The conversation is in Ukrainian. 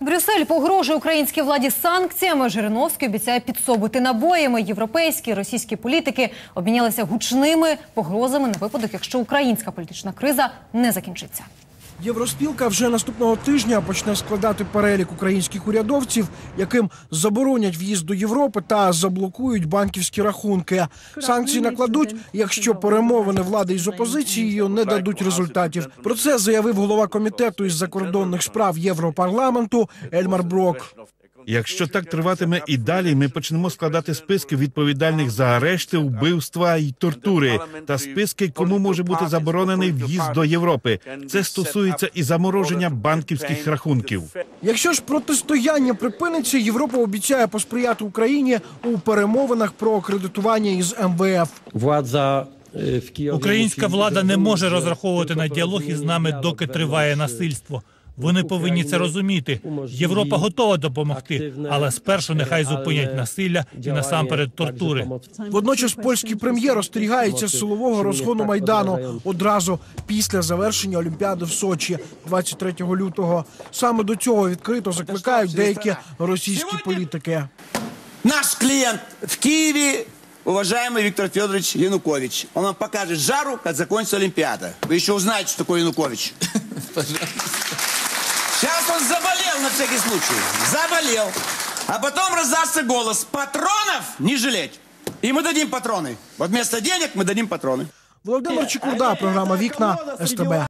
Брюссель погрожує українській владі санкціями. Жириновський обіцяє підсобити набоями. Європейські російські політики обмінялися гучними погрозами на випадок, якщо українська політична криза не закінчиться. Євроспілка вже наступного тижня почне складати перелік українських урядовців, яким заборонять в'їзд до Європи та заблокують банківські рахунки. Санкції накладуть, якщо перемовини влади із опозицією не дадуть результатів. Про це заявив голова комітету із закордонних справ Європарламенту Ельмар Брок. Якщо так триватиме і далі, ми почнемо складати списки відповідальних за арешти, вбивства і тортури, та списки, кому може бути заборонений в'їзд до Європи. Це стосується і замороження банківських рахунків. Якщо ж протистояння припиниться, Європа обіцяє посприяти Україні у перемовинах про кредитування із МВФ. Владza е, Українська влада не може розраховувати на діалог із нами, доки триває насильство. Вони повинні це розуміти. Європа готова допомогти, але спершу нехай зупинять насилля і насамперед тортури. Водночас польський прем'єр остерігається силового розгону майдану одразу після завершення Олімпіади в Сочі 23 лютого. Саме до цього відкрито закликають деякі російські політики. Наш клиент в Киеве, уважаемый Виктор Федорович Янукович. Он вам покажет жару, как закончится Олимпиада. Вы еще узнаете, что такое Янукович. Сейчас он заболел на всякий случай. Заболел. А потом раздастся голос. Патронов не жалеть. И мы дадим патроны. Вот вместо денег мы дадим патроны. Володимир Чекурда, програма Вікна СТБ.